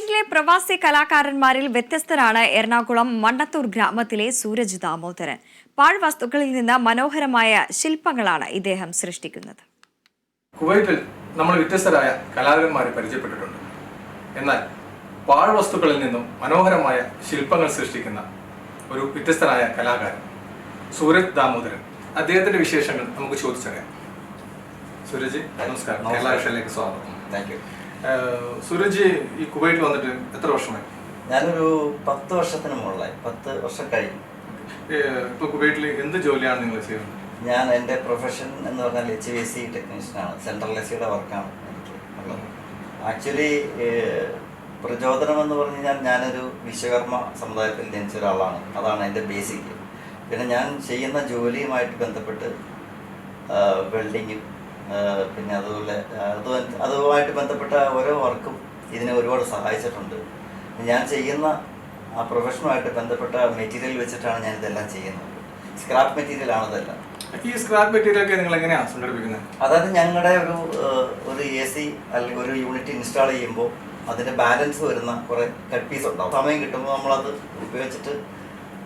കുവൈറ്റിലെ പ്രവാസി കലാകാരന്മാരിൽ വ്യത്യസ്തരാണ് എറണാകുളം മണ്ണത്തൂർ ഗ്രാമത്തിലെ സൂരജ് ദാമോദരൻ. പാഴ്വസ്തുക്കളിൽ നിന്ന് മനോഹരമായ ശില്പങ്ങളാണ് ഇദ്ദേഹം സൃഷ്ടിക്കുന്നത്. കുവൈറ്റിൽ നമ്മൾ വ്യത്യസ്തരായ കലാകാരന്മാരെ പരിചയപ്പെട്ടിട്ടുണ്ട്. എന്നാൽ പാഴ്വസ്തുക്കളിൽ നിന്നും മനോഹരമായ ശില്പങ്ങൾ സൃഷ്ടിക്കുന്ന ഒരു വ്യത്യസ്തനായ കലാകാരൻ സൂരജ് ദാമോദരൻ. അദ്ദേഹത്തിന്റെ വിശേഷങ്ങൾ നമുക്ക് ചോദിച്ചറിയാം. സൂരജ് നമസ്കാരം. കേരള സ്വാഗതം. താങ്ക് യു സൂരജ് ഈ കുവൈറ്റ് വന്നിട്ട് എത്ര വർഷമായി? ഞാനൊരു പത്ത് വർഷത്തിന് മുകളിലായി. പത്ത് വർഷം കഴിഞ്ഞു ഏഹ് ഇപ്പൊ കുവൈറ്റിൽ എന്ത് ജോലിയാണ് നിങ്ങൾ ചെയ്യുന്നത്? ഞാൻ എന്റെ പ്രൊഫഷൻ എന്ന് പറഞ്ഞാൽ എച്ച് വി സി ടെക്നീഷ്യനാണ് സെൻട്രൽ എ സിയുടെ വർക്കാണ് എനിക്ക് ഉള്ളത്. ആക്ച്വലി പ്രചോദനം എന്ന് പറഞ്ഞു കഴിഞ്ഞാൽ ഞാനൊരു വിശ്വകർമ്മ സമുദായത്തിൽ ജനിച്ച ഒരാളാണ്. അതാണ് എന്റെ ബേസിക് പിന്നെ ഞാൻ ചെയ്യുന്ന ജോലിയുമായിട്ട് ബന്ധപ്പെട്ട് വെൽഡിങ്ങും പിന്നെ അതുപോലെ അത് അതുമായിട്ട് ബന്ധപ്പെട്ട ഓരോ വർക്കും ഇതിനെ ഒരുപാട് സഹായിച്ചിട്ടുണ്ട്. ഞാൻ ചെയ്യുന്ന ആ പ്രൊഫഷനുമായിട്ട് ബന്ധപ്പെട്ട മെറ്റീരിയൽ വെച്ചിട്ടാണ് ഞാൻ ഇതെല്ലാം ചെയ്യുന്നത്. സ്ക്രാപ്പ് മെറ്റീരിയൽ ആണ് ഇതെല്ലാം ഈ സ്ക്രാപ്പ് മെറ്റീരിയൽ ഒക്കെ നിങ്ങൾ എങ്ങനെയാണ് സംഘടിപ്പിക്കുന്നത്? അതായത് ഞങ്ങളുടെ ഒരു ഒരു എ സി അല്ലെങ്കിൽ ഒരു യൂണിറ്റ് ഇൻസ്റ്റാൾ ചെയ്യുമ്പോൾ അതിന്റെ ബാലൻസ് വരുന്ന കുറെ കട്ട് പീസ് ഉണ്ടാവും. സമയം കിട്ടുമ്പോൾ നമ്മളത് ഉപയോഗിച്ചിട്ട്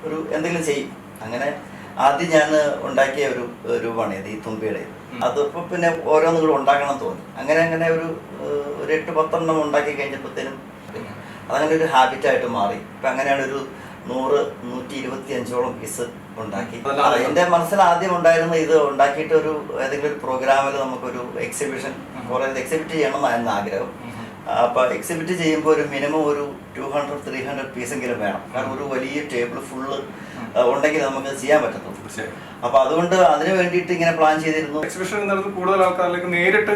ഒരു എന്തെങ്കിലും ചെയ്യും. അങ്ങനെ ആദ്യം ഞാൻ ഉണ്ടാക്കിയ ഒരു രൂപമാണ് ഇത് ഈ തുമ്പിയുടെ. അതിപ്പോൾ പിന്നെ ഓരോന്നും കൂടെ ഉണ്ടാക്കണം തോന്നി. അങ്ങനെ അങ്ങനെ ഒരു ഒരു എട്ട് പത്തെണ്ണം ഉണ്ടാക്കി കഴിഞ്ഞപ്പോഴത്തേനും അതങ്ങനെ ഒരു ഹാബിറ്റായിട്ട് മാറി. ഇപ്പം അങ്ങനെയാണ് ഒരു നൂറ് നൂറ്റി ഇരുപത്തി അഞ്ചോളം പീസ് ഉണ്ടാക്കി എന്റെ മനസ്സിൽ ആദ്യം ഉണ്ടായിരുന്ന ഇത് ഉണ്ടാക്കിയിട്ട് ഒരു ഏതെങ്കിലും ഒരു പ്രോഗ്രാമിൽ നമുക്കൊരു എക്സിബിഷൻ. കുറേ എക്സിബിറ്റ് ചെയ്യണമെന്നായിരുന്നു ആഗ്രഹം ഉം. അപ്പൊ എക്സിബിറ്റ് ചെയ്യുമ്പോൾ ഒരു മിനിമം ഒരു ടു ഹൺഡ്രഡ് ത്രീ ഹൺഡ്രഡ് പീസെങ്കിലും വേണം. കാരണം ഒരു വലിയ ടേബിൾ ഫുള്ള് ഉണ്ടെങ്കിൽ നമുക്ക് ചെയ്യാൻ പറ്റത്തുള്ളൂ. അപ്പൊ അതുകൊണ്ട് അതിനു വേണ്ടിയിട്ട് ഇങ്ങനെ പ്ലാൻ ചെയ്തിരുന്നു. എക്സിബിഷൻ എന്നുള്ളത് കൂടുതൽ ആൾക്കാരിലേക്ക് നേരിട്ട്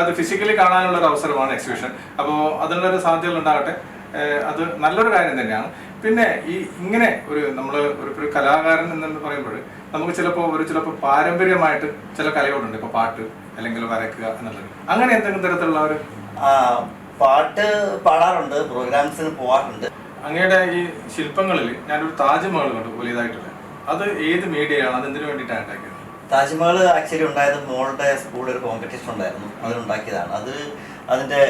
അത് ഫിസിക്കലി കാണാനുള്ള ഒരു അവസരമാണ് എക്സിബിഷൻ അപ്പോൾ അതിനുള്ളൊരു സാധ്യതകൾ ഉണ്ടാകട്ടെ. അത് നല്ലൊരു കാര്യം തന്നെയാണ്. പിന്നെ ഈ ഇങ്ങനെ ഒരു നമ്മൾ ഒരു ഒരു കലാകാരൻ എന്ന് പറയുമ്പോൾ നമുക്ക് ചിലപ്പോൾ ഒരു ചിലപ്പോൾ പാരമ്പര്യമായിട്ട് ചില കലകളുണ്ട്. ഇപ്പോൾ പാട്ട് അല്ലെങ്കിൽ വരക്കുക എന്നുള്ളത്. അങ്ങനെ എന്തെങ്കിലും തരത്തിലുള്ള ഒരു പാട്ട് പാടാറുണ്ട് പ്രോഗ്രാംസിന് പോവാറുണ്ട്. അങ്ങയുടെ ഈ ശില്പങ്ങളിൽ ഞാനൊരു താജ്മഹൽ കണ്ടു വലിയതായിട്ടുള്ള അത് ഏത് മീഡിയയാണ്? അത് എന്തിനു വേണ്ടിയിട്ടാണ് ഉണ്ടാക്കിയത്? താജ്മഹൽ ആക്ച്വലി ഉണ്ടായത് മോളുടെ സ്കൂളിൽ ഒരു കോമ്പറ്റീഷൻ ഉണ്ടായിരുന്നു. അതിലുണ്ടാക്കിയതാണ്. അത് അതിന്റെ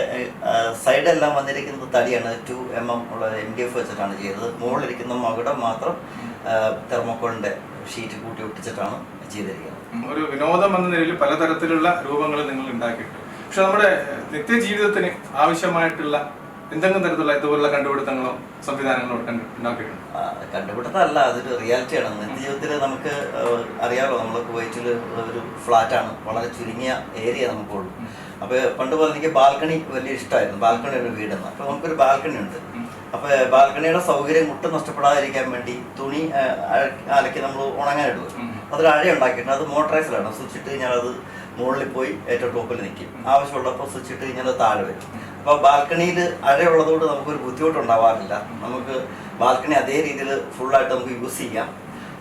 സൈഡെല്ലാം വന്നിരിക്കുന്നത് തടിയാണ്. ടു എം എം ഉള്ള എം ഡി എഫ് വെച്ചിട്ടാണ് ചെയ്തത്. മുകളിലിരിക്കുന്ന മകുടം മാത്രം തെർമോക്കോളിന്റെ ഷീറ്റ് കൂട്ടി ഒട്ടിച്ചിട്ടാണ് ചെയ്തിരിക്കുന്നത്. ഒരു വിനോദം എന്ന നിലയിൽ പലതരത്തിലുള്ള രൂപങ്ങൾ നിങ്ങൾ ഉണ്ടാക്കിയിട്ടുണ്ട്. പക്ഷെ നമ്മുടെ നിത്യജീവിതത്തിന് ആവശ്യമായിട്ടുള്ള എന്തെങ്കിലും തരത്തിലുള്ള ഇതുപോലുള്ള കണ്ടുപിടുത്തങ്ങളോ സംവിധാനങ്ങളോ ഉണ്ടാക്കിയിട്ടുണ്ട്? റിയാലിറ്റി കണ്ടുപിടുത്തമല്ല അതൊരു റിയാലിറ്റിയാണ്. നിത്യജീവിതത്തിൽ നമുക്ക് അറിയാമല്ലോ നമ്മൾ കുവൈറ്റിൽ ഒരു ഫ്ലാറ്റാണ്. വളരെ ചുരുങ്ങിയ ഏരിയ നമുക്കുള്ളൂ. അപ്പോൾ പണ്ട് പോലെ എനിക്ക് ബാൽക്കണി വലിയ ഇഷ്ടമായിരുന്നു. ബാൽക്കണി ഒരു വീടെന്ന്. അപ്പോൾ നമുക്കൊരു ബാൽക്കണി ഉണ്ട്. അപ്പോൾ ബാൽക്കണിയുടെ സൗകര്യം ഒട്ടും നഷ്ടപ്പെടാതിരിക്കാൻ വേണ്ടി തുണി അലക്കി നമ്മൾ ഉണങ്ങാനിടും. അതൊരു അഴ ഉണ്ടാക്കിയിട്ടുണ്ട് അത് മോട്ടറൈസിലാണ് സ്വിച്ചിട്ട് ഞാനത് മുകളിൽ പോയി ഏറ്റവും ടോപ്പിൽ നിൽക്കും. ആവശ്യമുള്ളപ്പോൾ സ്വിച്ച് ഇട്ട് കഴിഞ്ഞാൽ താഴെ വരും. അപ്പോൾ ബാൽക്കണിയിൽ അഴയുള്ളതുകൊണ്ട് നമുക്കൊരു ബുദ്ധിമുട്ടുണ്ടാവാറില്ല. നമുക്ക് ബാൽക്കണി അതേ രീതിയിൽ ഫുള്ളായിട്ട് നമുക്ക് യൂസ് ചെയ്യാം.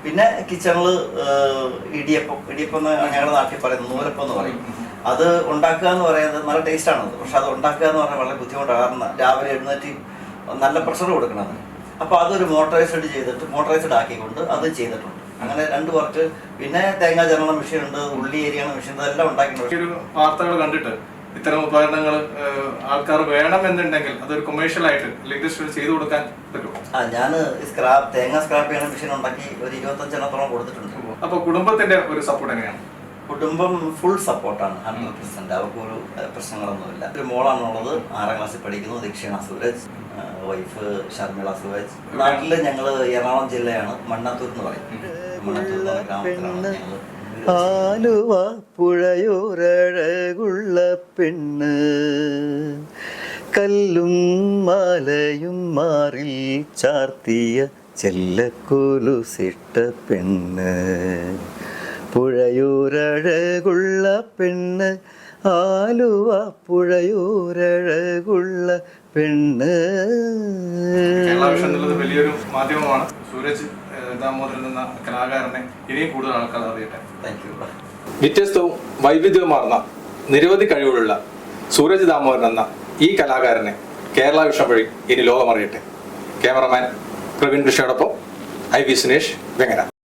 പിന്നെ കിച്ചണിൽ ഇടിയപ്പം ഇടിയപ്പം എന്ന് ഞങ്ങളുടെ നാട്ടിൽ പറയുന്നത് നൂലപ്പം എന്ന് പറയും. അത് ഉണ്ടാക്കുക എന്ന് പറയുന്നത് നല്ല ടേസ്റ്റാണ് പക്ഷെ അത് ഉണ്ടാക്കുക എന്ന് പറഞ്ഞാൽ വളരെ ബുദ്ധിമുട്ടാണ്. കാരണം രാവിലെ എഴുന്നേറ്റ് നല്ല പ്രഷർ കൊടുക്കണം. അപ്പോൾ അതൊരു മോട്ടറൈസ്ഡ് ചെയ്തിട്ട് മോട്ടറൈസ്ഡ് ആക്കിക്കൊണ്ട് അത് ചെയ്തിട്ടുണ്ട്. അങ്ങനെ രണ്ട് വർക്ക് പിന്നെ തേങ്ങ ചരണ മെഷീൻ ഉണ്ട് ഉള്ളി എരിയണ മെഷീൻ ഇതെല്ലാം ഉണ്ടാക്കിയിട്ടുണ്ട്. ഒരു വാർത്തകൾ കണ്ടിട്ട് ഇത്തരം ഉപകരണങ്ങൾ ആൾക്കാർ വേണമെന്നുണ്ടെങ്കിൽ അതൊരു കൊമേഴ്ഷ്യൽ ആയിട്ട് ഇൻഡസ്ട്രിയിൽ ചെയ്തു കൊടുക്കാൻ പറ്റും ആ ഞാൻ സ്ക്രാപ്പ് തേങ്ങ സ്ക്രാപ്പ് ചെയ്യണ മെഷീൻ ഉണ്ടാക്കി ഒരു ഇരുപത്തഞ്ചെണ്ണത്തോളം കൊടുത്തിട്ടുണ്ട്. അപ്പൊ കുടുംബത്തിന്റെ ഒരു സപ്പോർട്ട് എങ്ങനെയാണ്? കുടുംബം ഫുൾ സപ്പോർട്ടാണ് ഹൺഡ്രഡ് പെർസെന്റ് അവർക്ക് ഒരു പ്രശ്നങ്ങളൊന്നുമില്ല. ഒരു മോളാണുള്ളത്. ആറാം ക്ലാസ്സിൽ പഠിക്കുന്നു. ദക്ഷിണ സൂരജ് വൈഫ് ഷർമിള സൂരജ്. നാട്ടിൽ ഞങ്ങൾ എറണാകുളം ജില്ലയാണ്. മണ്ണാത്തൂർ എന്ന് പറയും. മണ്ണാത്തൂർ എന്ന ഗ്രാമത്തിലാണ് ഞങ്ങൾ ആലുവ പുഴയോരഴകുള്ള പെണ്ണ്. കല്ലും മാലയും മാറിൽ ചാർത്തിയ ചെല്ലക്കൊലുസിട്ട പെണ്ണ്. പുഴയൂരഴകുള്ള പെണ്ണ് ആലുവ പുഴയൂരഴകുള്ള പെണ്ണ്. കേരള വിഷൻ എന്നുള്ളത് വലിയൊരു മാധ്യമമാണ്. സൂരജ് ദാമോദരൻ എന്ന കലാകാരനെ ഇനിയും കൂടുതൽ ആൾക്കാർ അറിയട്ടെ. താങ്ക് യു വ്യത്യസ്തവും വൈവിധ്യവുമാർന്ന നിരവധി കഴിവുകളുള്ള സൂരജ് ദാമോദരൻ എന്ന ഈ കലാകാരനെ കേരള വിഷൻ വഴി ഇനി ലോകമറിയട്ടെ. ക്യാമറമാൻ പ്രവീൺ കൃഷിയോടൊപ്പം ഐ വി സുനേഷ് വെങ്ങര.